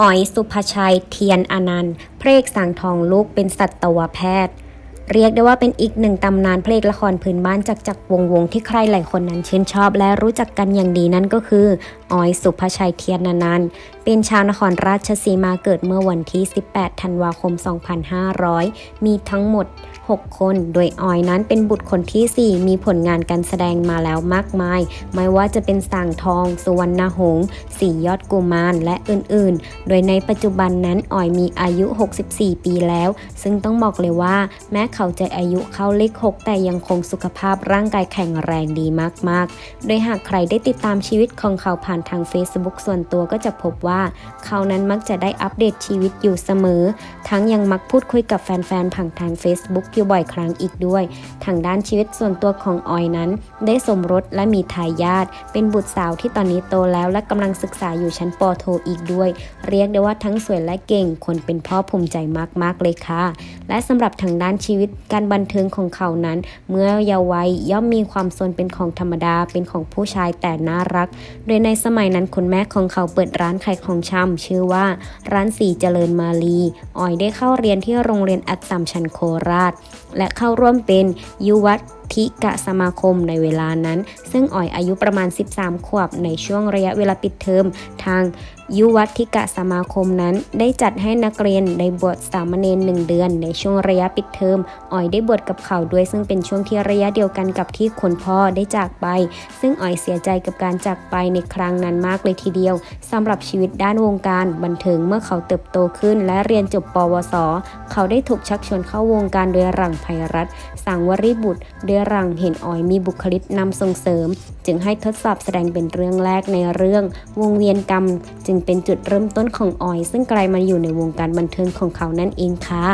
อ๋อยสุภชัยเทียนอนันต์ เพรกสังทองลูกเป็นสัตวแพทย์ เรียกได้ว่าเป็นอีกหนึ่งตำนานเพลงละครพื้นบ้านจากจักรวงวงที่ใครหลายคนนั้นชื่นชอบ และรู้จักกันอย่างดีนั่นก็คือออยสุภชัยเทียนนันเป็นชาวนครราชสีมาเกิดเมื่อวันที่ 18 ธันวาคม 2500 มีทั้งหมด 6 คน โดยออยนั้นเป็นบุตรคนที่ 4 มีผลงานการแสดงมาแล้วมากมาย ไม่ว่าจะเป็นสางทอง สุวรรณหงษ์สียอดกุมาร และอื่นๆ โดยในปัจจุบันนั้นออยมีอายุ 64 ปีแล้ว ซึ่งต้องบอกเลยว่าแม้เขาจะอายุเข้าเลข 6 แต่ยังคงสุขภาพร่างกายแข็งแรงดีมากๆ โดยหากใครได้ติดตามชีวิตของเขาผ่านทาง Facebook ส่วนตัวก็จะพบว่าเขานั้นมักจะได้อัปเดตชีวิตอยู่เสมอ ทั้งยังมักพูดคุยกับแฟนๆผ่านทาง Facebook อยู่บ่อยครั้งอีกด้วย ทางด้านชีวิตส่วนตัวของออยนั้น ได้สมรสและมีทายาทเป็นบุตรสาวที่ตอนนี้โตแล้วและกำลังศึกษาอยู่ชั้นปโทอีกด้วย เรียกได้ว่าทั้งสวยและเก่งคนเป็นพ่อภูมิใจมากๆเลยค่ะ และสำหรับทางด้านชีวิตการบันเทิงของเขานั้น เมื่อเยาว์วัยย่อมมีความซนเป็นของธรรมดาเป็นของผู้ชายแต่น่ารัก โดยในสมัยนั้นคุณแม่ของเขาเปิดร้านขายของชำชื่อว่าร้านสีเจริญมาลีออยได้เข้าเรียนที่โรงเรียนอัดสัมชันโคราช และเข้าร่วมเป็นยุวัฒ ทิกะสมาคมในเวลานั้น ซึ่งอ่อยอายุประมาณ 13 ขวบในช่วงระยะเวลาปิดเทอมทางยุวัตทิกะสมาคมนั้น ได้จัดให้นักเรียนได้บวชสามเณรหนึ่งเดือน ในช่วงระยะปิดเทอมอ่อยได้บวชกับเขาด้วย ซึ่งเป็นช่วงที่ระยะเดียวกันกับที่คนพ่อได้จากไป ซึ่งอ่อยเสียใจกับการจากไปในครั้งนั้นมากเลยทีเดียวสำหรับชีวิตด้านวงการบันเทิงเมื่อเขาเติบโตขึ้น และเรียนจบปวส เขาได้ถูกชักชวนเข้าวงการโดยหลังไพรัตน์สังวริบุตรโดยรังเห็นออยมีบุคลิกนำส่งเสริม จึงให้ทดสอบแสดงเป็นเรื่องแรกในเรื่อง วงเวียนกรรม จึงเป็นจุดเริ่มต้นของออย ซึ่งกลายมาอยู่ในวงการบันเทิงของเขานั่นเองค่ะ